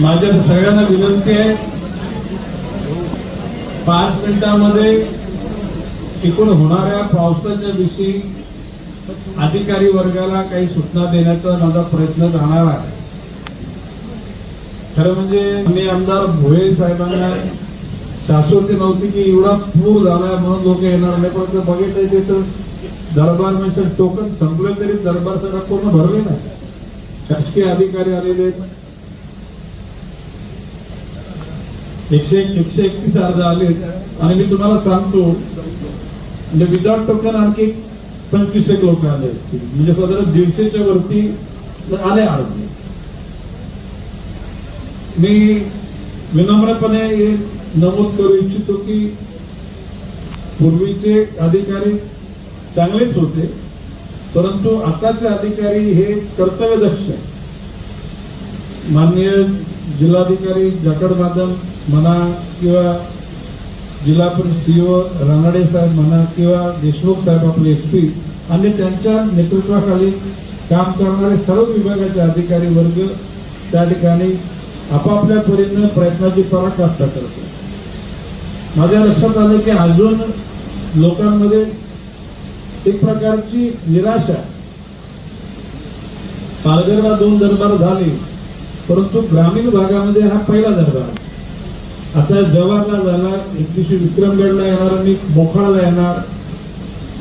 माझ्या सगळ्यांना विनंती आहे पाच मिनिटांमध्ये एकूण होणाऱ्या पावसाच्या विषयी अधिकारी वर्गाला काही सूचना देण्याचा माझा प्रयत्न राहणार आहे खरं म्हणजे मी आमदार भोये साहेबांना शाश्वती नव्हती की एवढा पूर झालाय म्हणून लोक येणार नाही पण ते बघितलं ते तर दरबार म्हणजे टोकन संपलं तरी दरबार सगळं पूर्ण भरले नाही शासकीय अधिकारी आलेले आहेत. एकशे एकशे एकतीस अर्ज आले. आणि मी तुम्हाला सांगतो म्हणजे विदाउट टोकन आणखी पंचवीस एक लोक आले असतील. म्हणजे साधारण दीडशेच्या वरती आले अर्ज. मी विनम्रपणे नमूद करू इच्छितो की पूर्वीचे अधिकारी चांगलेच होते परंतु आताचे अधिकारी हे कर्तव्यदक्ष माननीय जिल्हाधिकारी जाकड माधव म्हणा किंवा जिल्हा परिषद ओ रानडे साहेब म्हणा किंवा देशमुख साहेब आपले एस पी आणि त्यांच्या नेतृत्वाखाली काम करणारे सर्व विभागाचे अधिकारी वर्ग त्या ठिकाणी आपापल्या परीनं प्रयत्नाची पराकाष्ठा करतो. माझ्या लक्षात आलं की अजून लोकांमध्ये एक प्रकारची निराशा. पालघरला दोन दरबार झाले परंतु ग्रामीण भागामध्ये हा पहिला दरबार आता जवाहरला जाणार एक दिवशी विक्रमगडला येणार मी मोखाळाला येणार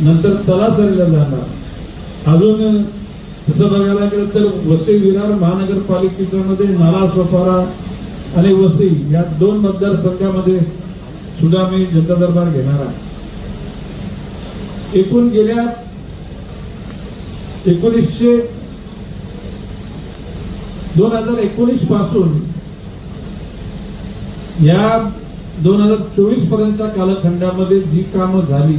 नंतर तलासरीला जाणार. अजून तसं बघायला गेलं तर वसई विरार महानगरपालिकेच्या मध्ये नाला सोपारा आणि वसई या दोन मतदारसंघामध्ये सुद्धा मी जनता दरबार घेणार आहे एकूण गेल्या एकोणीसशे दोन हजार एकोणीसपासून या दोन हजार चोवीस पर्यंतच्या कालखंडामध्ये जी कामं झाली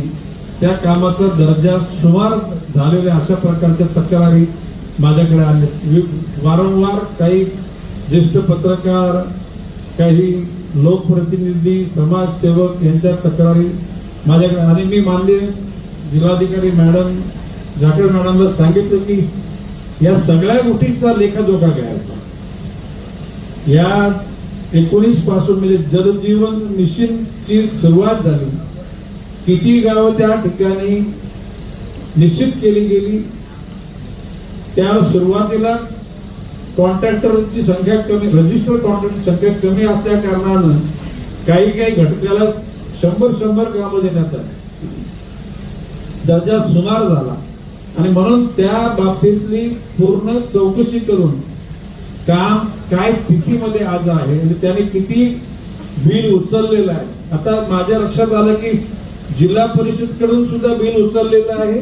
त्या कामाचा दर्जा सुमार झालेल्या अशा प्रकारच्या तक्रारी माझ्याकडे आल्या. वारंवार काही ज्येष्ठ पत्रकार काही लोकप्रतिनिधी समाजसेवक यांच्या तक्रारी माझ्याकडे आणि मी मानले जिल्हाधिकारी मॅडम जाकड मॅडमला सांगितलं की या सगळ्या गोष्टींचा लेखाजोखा घ्यायचा. या एकोणीसपासून म्हणजे जलजीवन मिशनची सुरुवात झाली. किती गावं त्या ठिकाणी निश्चित केली गेली? त्या सुरुवातीला कॉन्ट्रॅक्टरची संख्या कमी रजिस्टर कॉन्ट्रॅक्टची संख्या कमी असल्या कारणानं काही काही घटकाला शंभर शंभर कामं देण्यात आली. दर्जा सुमार झाला. आणि म्हणून त्या बाबतीतली पूर्ण चौकशी करून काम काय स्थितीमध्ये आज आहे? आणि त्याने किती बिल उचललेलं आहे? आता माझ्या लक्षात आलं की जिल्हा परिषदकडून सुद्धा बिल उचललेलं आहे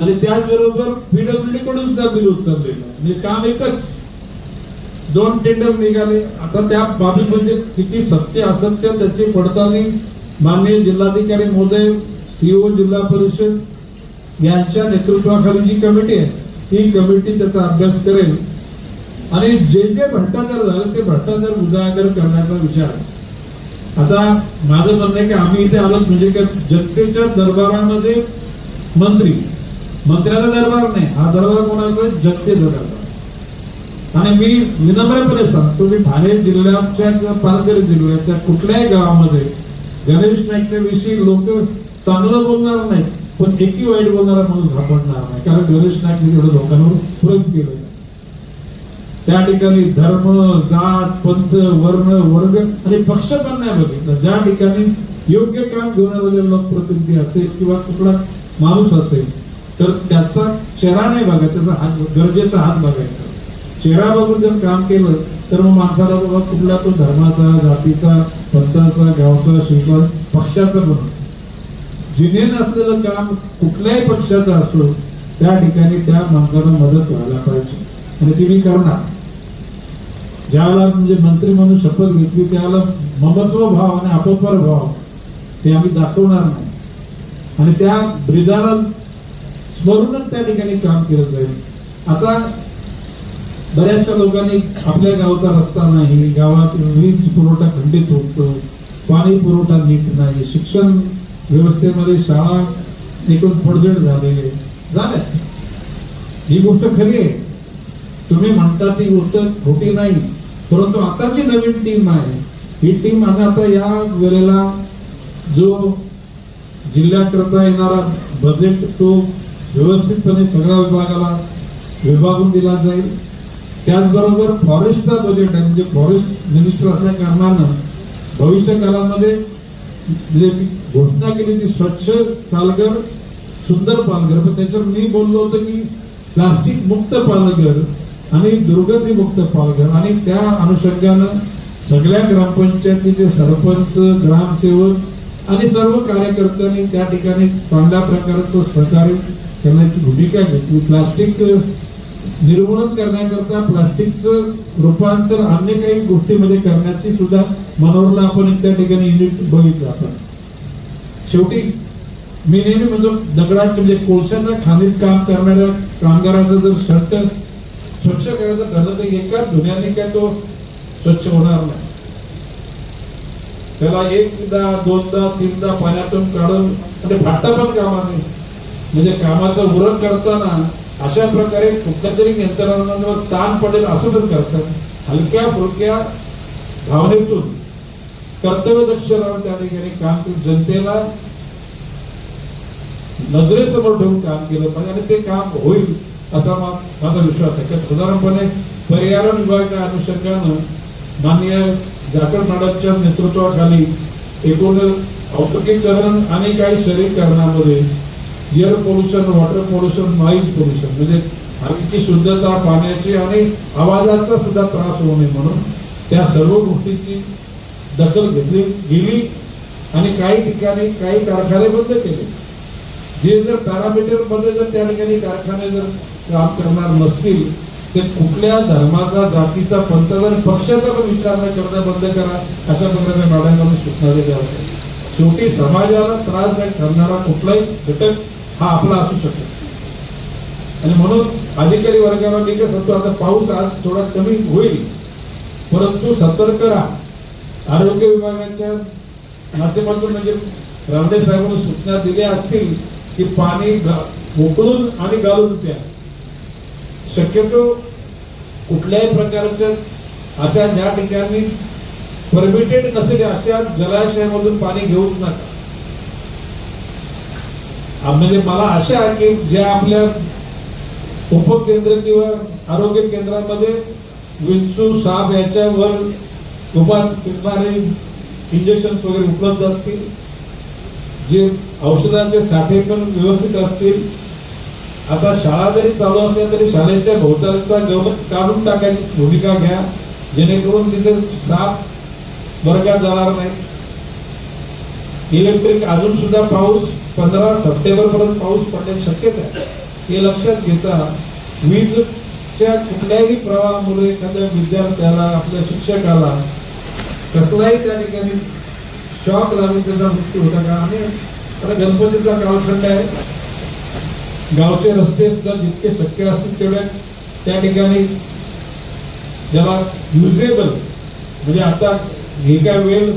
आणि त्याचबरोबर पीडब्ल्यूडी कडून सुद्धा बिल उचललेलं आहे. म्हणजे काम एकच. दोन टेंडर निघाले. आता त्या बाबी म्हणजे किती सत्य असत्य त्याची पडताळणी माननीय जिल्हाधिकारी महोदय सीओ जिल्हा परिषद यांच्या नेतृत्वाखाली जी कमिटी आहे ती कमिटी त्याचा अभ्यास करेल. आणि जे जे भ्रष्टाचार झालं ते भ्रष्टाचार उजागर करण्याचा विचार. आता माझं म्हणणं आहे की आम्ही इथे आलो म्हणजे काय जनतेच्या दरबारामध्ये मंत्री. मंत्र्याचा दरबार नाही हा दरबार कोणाचा जनतेचा दरबार. आणि मी विनम्रपणे सांगतो मी ठाणे जिल्ह्याच्या किंवा पालघर जिल्ह्याच्या कुठल्याही गावामध्ये गणेश नाईकच्या विषयी लोक चांगलं बोलणार नाहीत पण एकही वाईट बोलणारा माणूस सापडणार नाही. कारण गणेश नाईकने एवढं लोकांवर प्रयोग केलं. त्या ठिकाणी धर्म जात पंथ वर्ण वर्ग आणि पक्ष पण नाही बघितलं ज्या ठिकाणी योग्य काम घेऊन आलेले लोकप्रतिनिधी असेल किंवा कुठला माणूस असेल तर त्याचा चेहरा नाही बघायचा त्याचा हात गरजेचा हात बघायचा. चेहरा बघून जर काम केलं तर मग माणसाला बाबा कुठला तो धर्माचा जातीचा पंथाचा गावचा शिवचा पक्षाचा बनतो जिनेन असलेलं काम कुठल्याही पक्षाचं असो त्या ठिकाणी त्या माणसाला मदत व्हायला पाहिजे. आणि ती मी करणार. ज्यावेळेला म्हणजे मंत्री म्हणून शपथ घेतली त्यावेळेला ममत्व भाव आणि आपोपर भाव ते आम्ही दाखवणार नाही. आणि त्या ब्रिदाला स्मरूनच त्या ठिकाणी काम केलं जाईल. आता बऱ्याचशा लोकांनी आपल्या गावचा रस्ता नाही गावात वीज पुरवठा खंडित होतो पाणी पुरवठा नीट नाही शिक्षण व्यवस्थेमध्ये शाळा एकूण पडझड झालेले झाल्या. ही गोष्ट खरी आहे. तुम्ही म्हणता ती गोष्ट खोटी नाही. परंतु आताची नवीन टीम आहे. ही टीम आणि आता या वेळेला जो जिल्ह्याकरता येणारा बजेट तो व्यवस्थितपणे सगळ्या विभागाला विभागून दिला जाईल. त्याचबरोबर फॉरेस्टचा बजेट आहे म्हणजे फॉरेस्ट मिनिस्टर असल्या कारणानं भविष्य काळामध्ये म्हणजे मी घोषणा केली ती स्वच्छ पालघर सुंदर पालघर. पण त्याच्यावर मी बोललो होतो की प्लास्टिक मुक्त पालघर आणि दुर्गती मुक्त पालघर. आणि त्या अनुषंगानं सगळ्या ग्रामपंचायतीचे सरपंच ग्रामसेवक आणि सर्व कार्यकर्त्यांनी त्या ठिकाणी चांगल्या प्रकारचं सहकार्य करण्याची भूमिका घेतली. प्लास्टिक निर्मूलन करण्याकरता प्लास्टिकचं रूपांतर अन्य काही गोष्टीमध्ये करण्याची सुद्धा मनोरला आपण त्या ठिकाणी युनिट बघितलं आपण. शेवटी मी नेहमी म्हणतो दगडात म्हणजे कोळशाच्या खाणीत काम करणाऱ्या कामगाराचं जर शर्त स्वच्छ करायचं ठरलं तर एकाच धुण्याने काय तो स्वच्छ होणार नाही. त्याला एकदा दोनदा तीनदा पाण्यातून काढून आणि फाटा पण कामा नाही म्हणजे कामाचं उरण करताना अशा प्रकारे कुठल्या तरी यंत्रणांवर ताण पडेल असं पण करतात. हलक्या फुलक्या भावनेतून कर्तव्य दक्ष राहून त्या ठिकाणी काम करून जनतेला नजरेसमोर ठेवून काम केलं पाहिजे आणि ते काम होईल. असा मा- माझा विश्वास आहे. कारण साधारणपणे पर्यावरण विभागाच्या अनुषंगानं माननीय जाकर मॅडमच्या नेतृत्वाखाली एकूण औद्योगिकरण आणि काही शहरीकरणामध्ये air pollution water pollution noise pollution म्हणजे हवेची शुद्धता पाण्याची आणि आवाजाचा सुद्धा त्रास होऊ नये म्हणून त्या सर्व गोष्टींची दखल घेतली गेली आणि काही ठिकाणी काही कारखाने बंद केले. जे जर पॅरामीटरमध्ये जर त्या ठिकाणी कारखाने जर काम करणार नसतील ते कुठल्या धर्माचा जातीचा पंत जर पक्षाचा पण विचार न करणं बंद करा अशा प्रकारे मॅडमला सूचना दिल्या होत्या शेवटी समाजाला त्रासदायक ठरणारा कुठलाही घटक हा आपला असू शकतो. आणि म्हणून अधिकारी वर्गाला मी काय सांगतो आता पाऊस आज थोडा कमी होईल परंतु सतर्क राहा. आरोग्य विभागाच्या माध्यमातून म्हणजे रामदेव साहेबांनी सूचना दिल्या असतील की पाणी उकळून आणि घालून प्या. शक्यतो कुठल्याही प्रकारच्या अशा ज्या ठिकाणी परमिटेड नसेल अशा जलाशयामधून पाणी घेऊच नका. म्हणजे मला आशा आहे की ज्या आपल्या उपकेंद्र किंवा आरोग्य केंद्रामध्ये विंचू साप याच्यावर उपाय फिरणारे इंजेक्शन वगैरे उपलब्ध असतील जे औषधांचे साठे पण व्यवस्थित असतील आता शाळा जरी चालू असल्या तरी शाळेच्या भोवतालचा गवत काढून टाकायची भूमिका घ्या जेणेकरून तिथे साप वर्गात जाणार नाही. इलेक्ट्रिक अजून सुद्धा पाऊस पंधरा सप्टेंबर पर्यंत पाऊस पडण्याची शक्यता आहे. हे लक्षात घेता वीजच्या कुठल्याही प्रवाहामुळे एखाद्या विद्यार्थ्याला आपल्या शिक्षकाला कसलाही त्या ठिकाणी शॉक लागून त्याचा मृत्यू होता का? आणि आता गणपतीचा कालखंड आहे. गावचे रस्ते सुद्धा जितके शक्य असतील तेवढ्या त्या ठिकाणी ज्याला युजेबल म्हणजे आता हे काय वेळ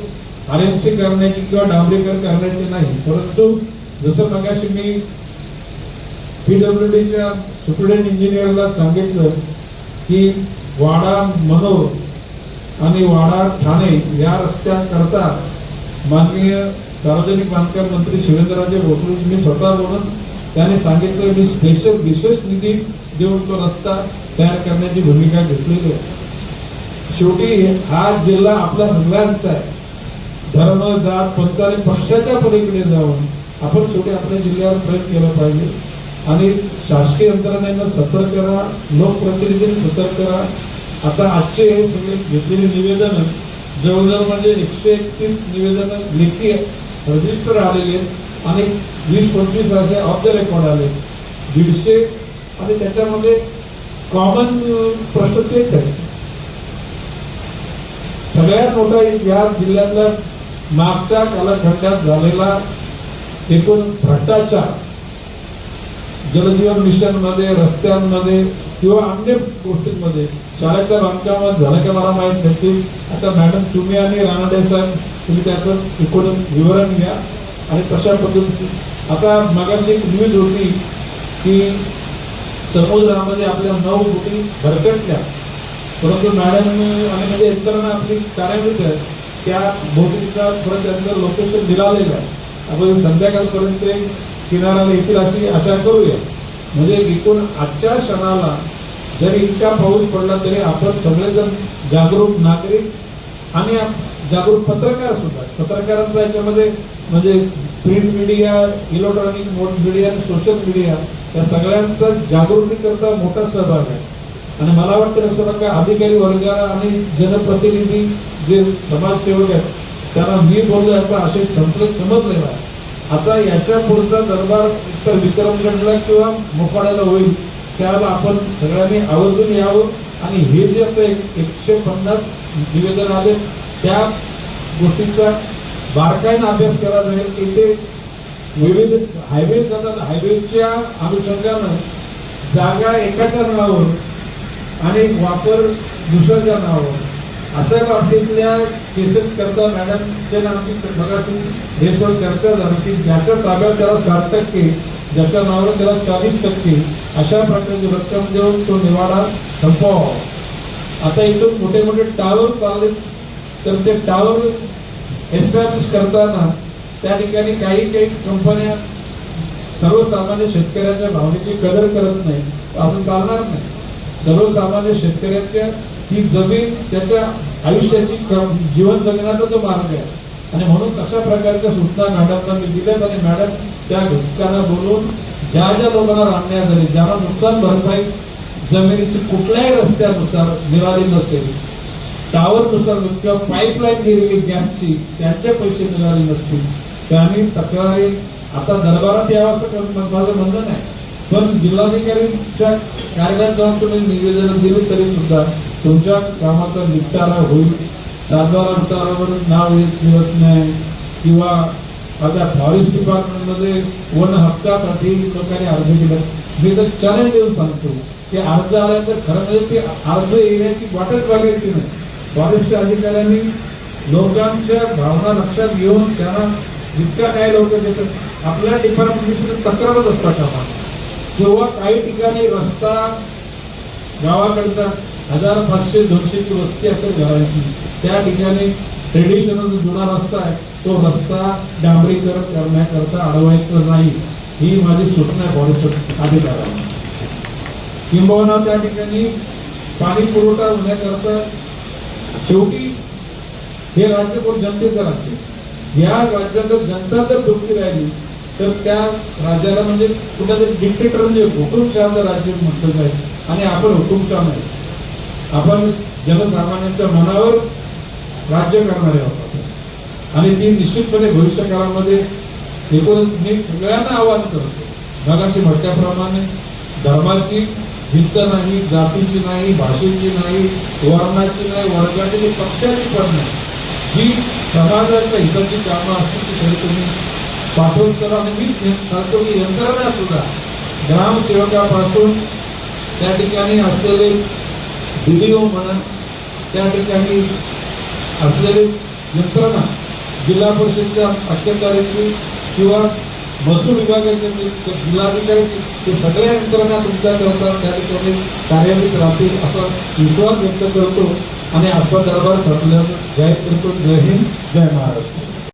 आर एम सी करण्याची किंवा डांबरेकर करण्याची नाही. परंतु जसं मगाशी मी पीडब्ल्यू डीच्या सुप्रिटेंट इंजिनियरला सांगितलं की वाडा मनोर आणि वाडा ठाणे या रस्त्याकरता माननीय सार्वजनिक बांधकाम मंत्री शिवेंद्रराजे भोसले मी स्वतः बोलून त्याने सांगितलं मी स्पेशल विशेष निधी देऊन तो रस्ता तयार करण्याची भूमिका घेतलेली आहे. शेवटी हा जिल्हा आपला सगळ्यांचा आहे. धर्म जात पंथ आणि पक्षाच्या पलीकडे जाऊन आपण शेवटी आपल्या जिल्ह्यावर प्रयत्न केला पाहिजे. आणि शासकीय यंत्रणेनं सतर्क करा लोकप्रतिनिधींनी सतर्क करा आता आजचे हे सगळे घेतलेले निवेदन जवळजवळ म्हणजे एकशे एकतीस निवेदन लेखी रजिस्टर आलेले आहेत आणि वीस पंचवीस असे ऑफ द रेकॉर्ड आले दीडशे आणि त्याच्यामध्ये कॉमन प्रश्न तेच आहे सगळ्यात मोठा या जिल्ह्यातला मागच्या कालखंडात झालेला एकूण भ्रष्टाचार जलजीवन मिशनमध्ये रस्त्यांमध्ये किंवा अन्य गोष्टींमध्ये शाळेच्या बांधकामात झालं का मला माहीत नसतील. आता मॅडम तुम्ही आणि राणाडे साहेब तुम्ही त्याचं एकूण विवरण घ्या. आणि तशा पद्धतीने आता मगाशी एक न्यूज होती की समुद्रामध्ये आपल्या नऊ बोटी भरकटल्या. परंतु मॅडम आणि म्हणजे यंत्रणा आपली कार्यान्वित आहे. त्या बोटीचा परत त्यांचं लोकेशन दिलेलं आहे. आपण संध्याकाळपर्यंत ते किनाऱ्याला येतील अशी आशा करूया. म्हणजे एकूण आजच्या क्षणाला जरी इतका पाऊस पडला तरी आपण सगळेजण जागरूक नागरिक आणि जागरूक पत्रकार सुद्धा. पत्रकारांचा याच्यामध्ये म्हणजे प्रिंट मीडिया इलेक्ट्रॉनिक मीडिया आणि सोशल मीडिया या सगळ्यांचा जागृती करता मोठा सहभाग आहे. आणि मला वाटतं असं बघा अधिकारी वर्गाला आणि जनप्रतिनिधी जे समाजसेवक आहेत त्यांना मी बोललो याचा आशय संत समजलेला आहे. आता याच्या पुढचा दरबार इतर विक्रमगडला किंवा मोकाड्याला होईल त्याला आपण सगळ्यांनी आवर्जून यावं. आणि हे जे आता एक- एकशे पन्नास निवेदन आले त्या गोष्टीचा बारकाईनं अभ्यास केला जाईल. की ते विविध हायवे जातात. हायवेच्या अनुषंगानं जागा एकाच्या नावावर आणि वापर दुसऱ्याच्या नावावर. अशा बाबतीतल्या केसेस करता मॅडम मॅडमच्या आमची मगाशी देशवर चर्चा झाली की ज्याच्या ताब्यात त्याला साठ टक्के ज्याच्या नावावर त्याला चाळीस टक्के अशा प्रकारची रक्कम देऊन तो निवाडा संपवावा आता इथून मोठे मोठे टावर चालले तर ते टावर एस्टॅब्लिश करताना त्या ठिकाणी काही काही कंपन्या सर्वसामान्य शेतकऱ्याच्या भावनेची कदर करत नाही. असं चालणार नाही. सर्वसामान्य शेतकऱ्याच्या ही जमीन त्याच्या आयुष्याची जीवन जगण्याचा जो मार्ग आहे. आणि म्हणून अशा प्रकारच्या सूचना मॅडमना मी दिल्यात आणि मॅडम त्या घटकांना बोलून ज्या ज्या लोकांना अन्याय झाली ज्यांना नुकसान भरपाई जमिनीची कुठल्याही रस्त्यानुसार मिळाली नसेल टावरनुसार किंवा पाईपलाईन गेलेली गॅसची त्यांचे पैसे मिळाले नसतील. त्यांनी तक्रारी आता दरबारात यावं असं माझं म्हणणं नाही. पण जिल्हाधिकारीच्या कार्यालयात जाऊन तुम्ही निवेदन दिली तरी सुद्धा तुमच्या कामाचा निपटारा होईल. सातबारा उतारावर नाव येत मिळत नाही. किंवा आता फॉरेस्ट डिपार्टमेंटमध्ये वन हक्कासाठी प्रकारे अर्ज केला. मी तर चॅलेंज देऊन सांगतो की अर्ज आल्यानंतर खरं म्हणजे ते अर्ज येण्याची वाटच बघायची नाही. फॉरेस्ट अधिकाऱ्यांनी लोकांच्या भावना लक्षात घेऊन त्यांना जितका काय लोक देतात आपल्या डिपार्टमेंटची सुद्धा तक्रारच असतात कामा किंवा काही ठिकाणी रस्ता गावाकडचा हजार पाचशे दोनशेची वस्ती असेल घरांची. त्या ठिकाणी ट्रेडिशनल जो जुना रस्ता आहे तो रस्ता डांबरीकरण करण्याकरता अडवायचं नाही. ही माझी सूचना आहे अधिकाऱ्यांना. किंबहुना त्या ठिकाणी पाणी पुरवठा होण्याकरता शेवटी हे राज्य कोण? जनतेचं राज्य या राज्यात जर जनता जर दुःखी राहिली तर त्या राज्याला म्हणजे कुठेतरी डिक्टेटर म्हणजे हुकुमशहाचं राज्य म्हटलं जाईल आणि आपण हुकुमशहा नाही. आपण जनसामान्यांच्या मनावर राज्य करणारे आहोत. आणि ती निश्चितपणे भविष्यकाळामध्ये एकूण मी सगळ्यांना आवाहन करतो. मगाशी म्हटल्याप्रमाणे धर्माची भिंत नाही जातीची नाही भाषेची नाही वर्णाची नाही वर्गाची पक्षाची पण नाही. जी समाजाच्या हिताची कामं असतील ती सगळी तुम्ही पाठवून करा. आणि मी सांगतो की यंत्रणा सुद्धा ग्रामसेवकापासून त्या ठिकाणी असलेले व्हिडिओ म्हणा त्या ठिकाणी असलेले यंत्रणा जिल्हा परिषदच्या अखत्यारीची किंवा महसूल विभागाचे जिल्हाधिकारी ते सगळ्या यंत्रणा तुमच्या करता त्या ठिकाणी कार्यान्वित राहतील असा विश्वास व्यक्त करतो. आणि आपला दरबार ठरल्याचं जाहीर करतो जय हिंद जय महाराष्ट्र.